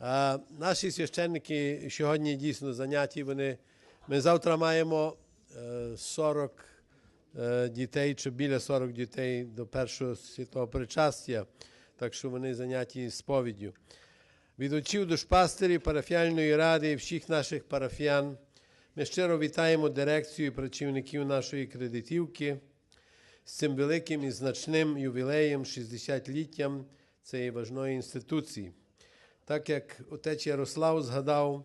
Наші священники сьогодні дійсно заняті. Вони, ми завтра маємо е, 40 е, дітей чи біля 40 дітей до першого святого причастя, так що вони заняті сповіддю. Від отців душпастерів парафіальної ради і всіх наших парафіян ми щиро вітаємо дирекцію і працівників нашої кредитівки з цим великим і значним ювілеєм 60-літтям цієї важної інституції. Так як отець Ярослав згадав,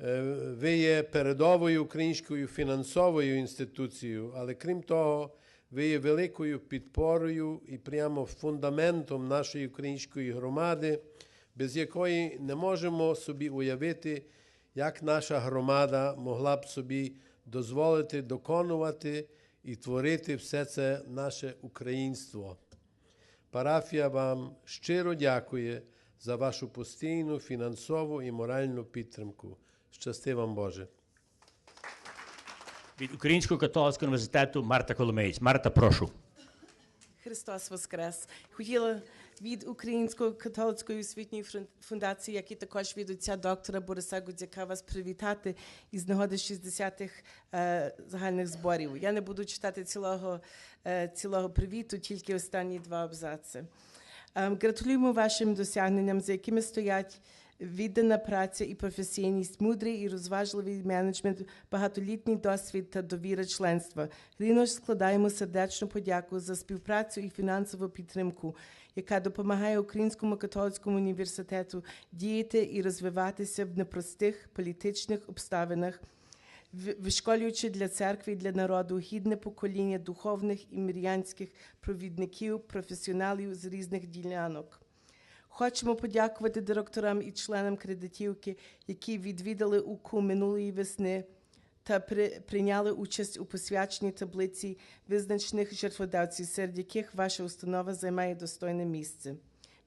е, ви є передовою українською фінансовою інституцією, але крім того, ви є великою підпорою і прямо фундаментом нашої української громади, без якої не можемо собі уявити, як наша громада могла б собі дозволити доконувати і творити все це наше українство. Парафія вам щиро дякує за вашу постійну фінансову і моральну підтримку. Щасти вам Боже! Від Українського католицького університету Марта Коломиєць. Марта, прошу. Христос Воскрес. Хотіла від Української католицької освітньої фундації, як і також від отця доктора Бориса Гудзяка вас привітати із нагоди 60-х е, загальних зборів. Я не буду читати цілого, е, цілого привіту, тільки останні два абзаци. Ем, Гратулюємо вашим досягненням, за якими стоять віддана праця і професійність, мудрий і розважливий менеджмент, багатолітній досвід та довіра членства. Рівно ж складаємо сердечну подяку за співпрацю і фінансову підтримку, яка допомагає Українському католицькому університету діяти і розвиватися в непростих політичних обставинах вишколюючи для церкви і для народу гідне покоління духовних і мирянських провідників, професіоналів з різних ділянок. Хочемо подякувати директорам і членам кредитівки, які відвідали УКУ минулої весни та при, прийняли участь у посвяченні таблиці визначених жертводавців, серед яких ваша установа займає достойне місце.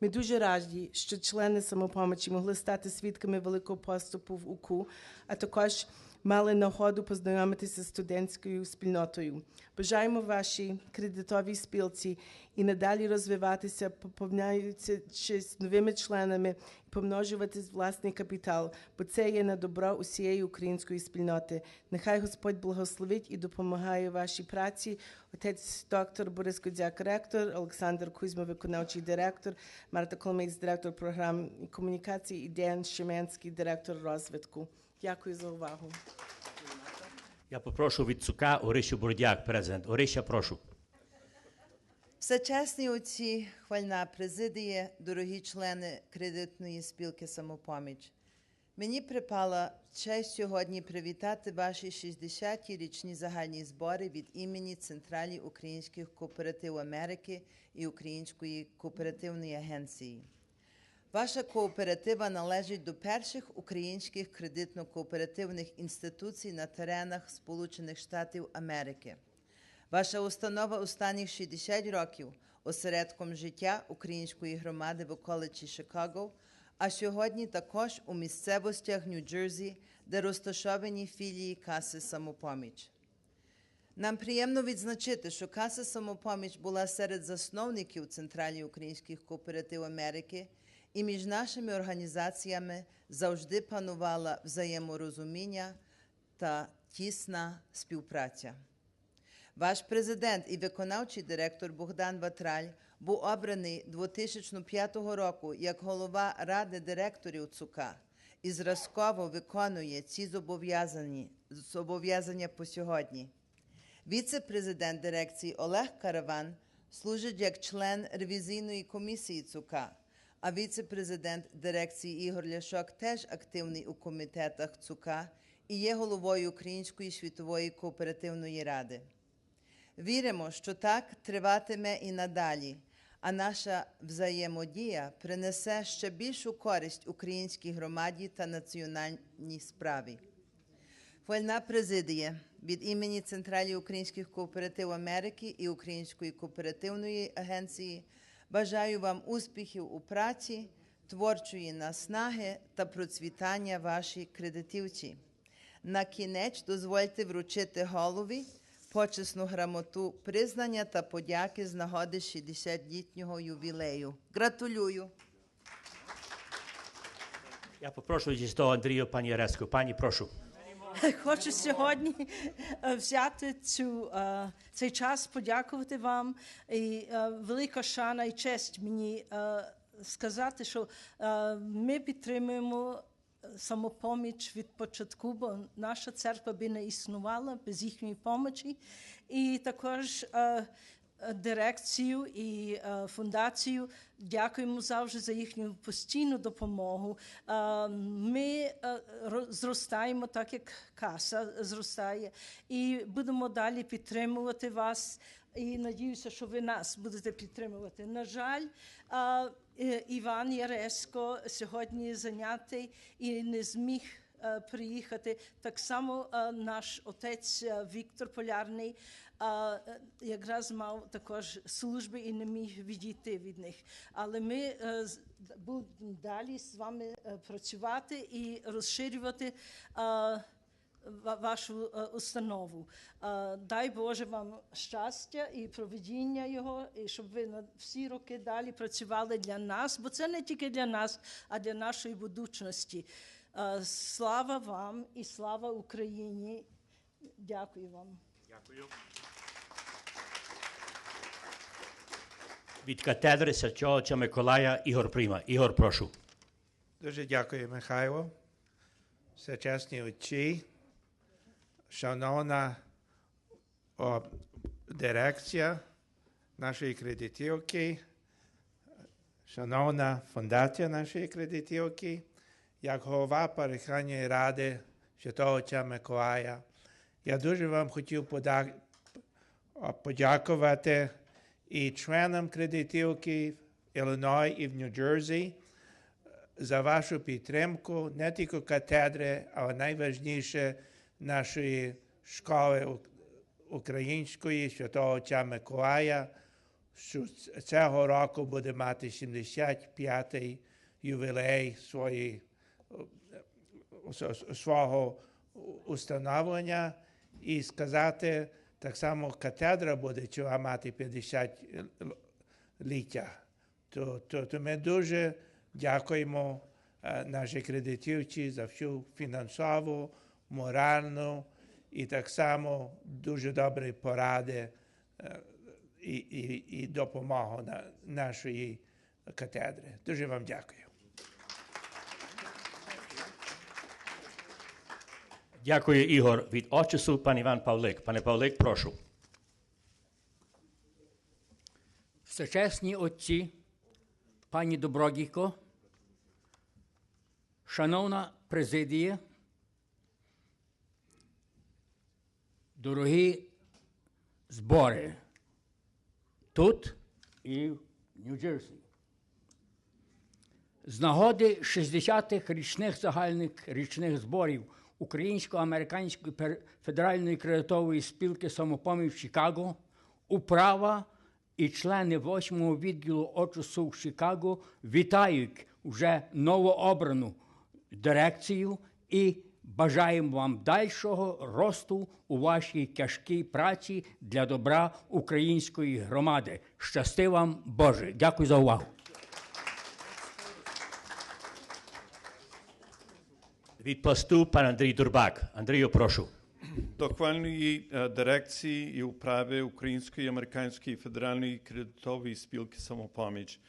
Ми дуже раді, що члени самопомочі могли стати свідками великого поступу в УКУ, а також мали нагоду познайомитися з студентською спільнотою. Бажаємо вашій кредитовій спілці і надалі розвиватися, поповняючись новими членами і помножувати власний капітал, бо це є на добро усієї української спільноти. Нехай Господь благословить і допомагає вашій праці. Отець доктор Борис Кодзяк, ректор, Олександр Кузьма, виконавчий директор, Марта Коломець, директор програм комунікації, і Ден Шеменський, директор розвитку. Дякую за увагу. Я попрошу від Цука Орищу Бородяк, президент. Орища, прошу. Всечесні отці, хвальна президія, дорогі члени кредитної спілки самопоміч. Мені припала честь сьогодні привітати ваші 60-ті річні загальні збори від імені Централі Українських кооператив Америки і Української кооперативної агенції. Ваша кооператива належить до перших українських кредитно-кооперативних інституцій на теренах Сполучених Штатів Америки. Ваша установа останніх 60 років осередком життя української громади в околиці Чикаго, а сьогодні також у місцевостях Нью-Джерсі, де розташовані філії каси самопоміч. Нам приємно відзначити, що Каса Самопоміч була серед засновників Централі Українських кооператив Америки, і між нашими організаціями завжди панувала взаєморозуміння та тісна співпраця. Ваш президент і виконавчий директор Богдан Ватраль був обраний 2005 року як голова ради директорів ЦУКа і зразково виконує ці зобов'язання по сьогодні. Віце-президент дирекції Олег Караван служить як член ревізійної комісії ЦУКа, а віце-президент дирекції Ігор Ляшок теж активний у комітетах ЦУКа і є головою Української світової кооперативної ради. Віримо, що так триватиме і надалі, а наша взаємодія принесе ще більшу користь українській громаді та національній справі. Хвальна президія від імені Централі Українських кооператив Америки і Української кооперативної агенції бажаю вам успіхів у праці, творчої наснаги та процвітання вашій кредитівці. На кінець дозвольте вручити голові почесну грамоту признання та подяки з нагоди 60-літнього ювілею. Гратулюю! Я попрошу від святого Андрія пані Яреску. Пані, прошу. Хочу сьогодні е, взяти цю, е, цей час, подякувати вам. І е, велика шана і честь мені е, сказати, що ми підтримуємо самопоміч від початку, бо наша церква би не існувала без їхньої помочі. І також е, дирекцію і е, фундацію. Дякуємо завжди за їхню постійну допомогу. Е, Ми зростаємо так, як каса зростає, і будемо далі підтримувати вас. І надіюся, що ви нас будете підтримувати. На жаль, Іван Яресько сьогодні зайнятий і не зміг е, приїхати. Так само е, наш отець е, Віктор Полярний е, е, якраз мав також служби і не міг відійти від них. Але ми е, будемо далі з вами е, працювати і розширювати. Ва- вашу е, установу. Е, Дай Боже вам щастя і проведіння його, і щоб ви на всі роки далі працювали для нас, бо це не тільки для нас, а для нашої будучності. Е, Слава вам і слава Україні. Дякую вам. Від катедри святого Миколая Ігор Прийма. Ігор, прошу. Дуже дякую, Михайло. Всечесні отці, шановна о, дирекція нашої кредитівки, шановна фундація нашої кредитівки, як голова парихальної ради Святого Отця Миколая, я дуже вам хотів подякувати і членам кредитівки в Іллиной і в Нью-Джерсі, за вашу підтримку не тільки катедри, але найважніше нашої школи української Святого Отця Миколая, що цього року буде мати 75-й ювілей своєї, о, с- свого установлення і сказати, так само катедра буде цього мати 50 ліття. То, то, то ми дуже дякуємо е, нашій кредитівці за всю фінансову, моральну і так само дуже добрі поради і, і, і допомогу на нашої катедри. Дуже вам дякую. Дякую, Ігор. Від Очису пан Іван Павлик. Пане Павлик, прошу. Всечесні отці, пані Добродійко, шановна президія, дорогі збори тут і в Нью-Джерсі. З нагоди 60-х річних загальних річних зборів Українсько-американської федеральної кредитової спілки самопоміч Чикаго, управа і члени 8-го відділу очису в Чикаго вітають вже новообрану дирекцію і бажаємо вам дальшого росту у вашій тяжкій праці для добра української громади. Щасти вам, Боже! Дякую за увагу. Від пласту пан Андрій Дурбак. Андрію, прошу. До хвальної е, дирекції і управи Української американської федеральної кредитової спілки самопоміч.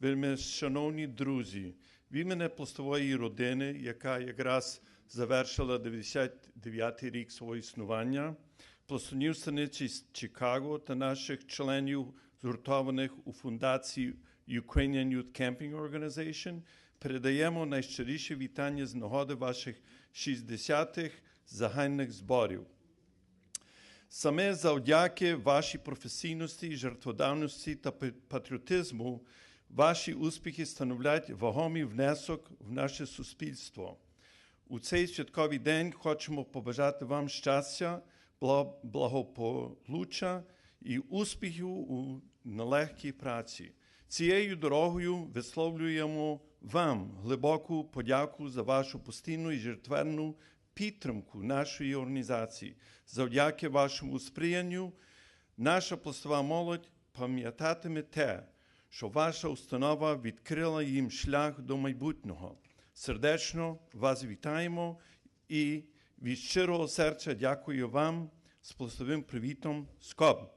Вельми шановні друзі, від мене пластової родини, яка якраз завершила 99-й рік свого існування, пластунів станиці з Чикаго та наших членів згуртованих у фундації Ukrainian Youth Camping Organization передаємо найщиріше вітання з нагоди ваших 60-х загальних зборів. Саме завдяки вашій професійності, жертводавності та патріотизму ваші успіхи становлять вагомий внесок в наше суспільство. У цей святковий день хочемо побажати вам щастя, благополуччя і успіхів у нелегкій праці. Цією дорогою висловлюємо вам глибоку подяку за вашу постійну і жертвенну підтримку нашої організації. Завдяки вашому сприянню наша пластова молодь пам'ятатиме те, що ваша установа відкрила їм шлях до майбутнього. Сердечно вас вітаємо і від щирого серця дякую вам з пластовим привітом СКОБ.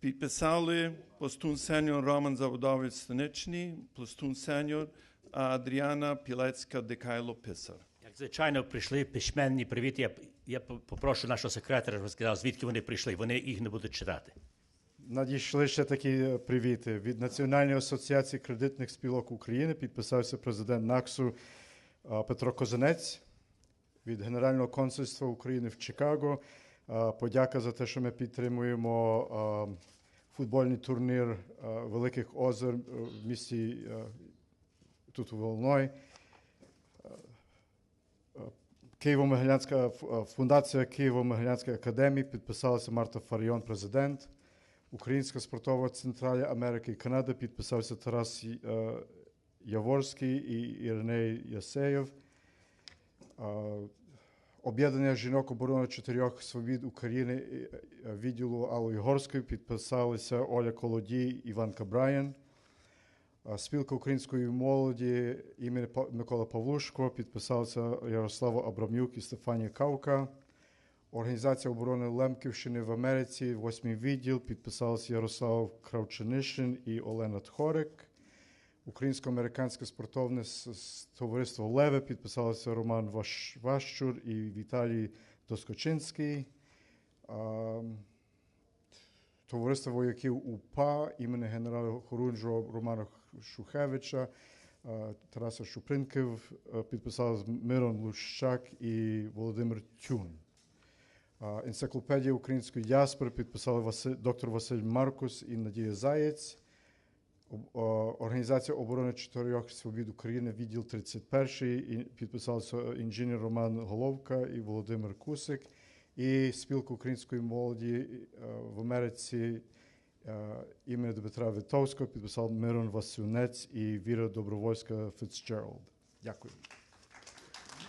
Підписали пластун сеньор Роман Заводовець Станичний, пластун сеньор Адріана Пілецька Декайло Писар. Як звичайно, прийшли письменні привіти. Я, я попрошу нашого секретаря, щоб сказав, звідки вони прийшли. Вони їх не будуть читати. Надійшли ще такі е, привіти. Від Національної асоціації кредитних спілок України підписався президент НАКСу Петро Козанець. Від Генерального консульства України в Чикаго. Подяка за те, що ми підтримуємо футбольний турнір Великих Озер е, в місті е, тут у Волной. Києво-Могилянська фундація Києво-Могилянської академії підписалася Марта Фаріон, президент. Українська спортова центральна Америки і Канади підписався Тарас е, Яворський і Іриней Ясеєв. Е, Об'єднання жінок оборони чотирьох свобід України е, відділу Алої Горської підписалися Оля Колодій, Іванка Брайан. Е, Спілка української молоді імені Микола Павлушко підписалися Ярослава Абрамюк і Стефанія Кавка. Організація оборони Лемківщини в Америці, восьмий відділ, підписалися Ярослав Кравченишин і Олена Тхорик. Українсько-американське спортовне товариство Леве підписалося Роман Ваш- Ващур і Віталій Доскочинський. А, Товариство вояків УПА імені генерала Хорунжого Романа Шухевича, а, Тараса Шупринків е, підписали Мирон Лущак і Володимир Тюн. Енциклопедія української діаспори підписали Василь, доктор Василь Маркус і Надія Заєць. Організація оборони чотирьох свобід України, відділ 31, і підписалися інженер Роман Головка і Володимир Кусик. І спілка української молоді е, в Америці е, імені Дмитра Витовського підписав Мирон Васюнець і Віра Добровольська Фіцджералд. Дякую.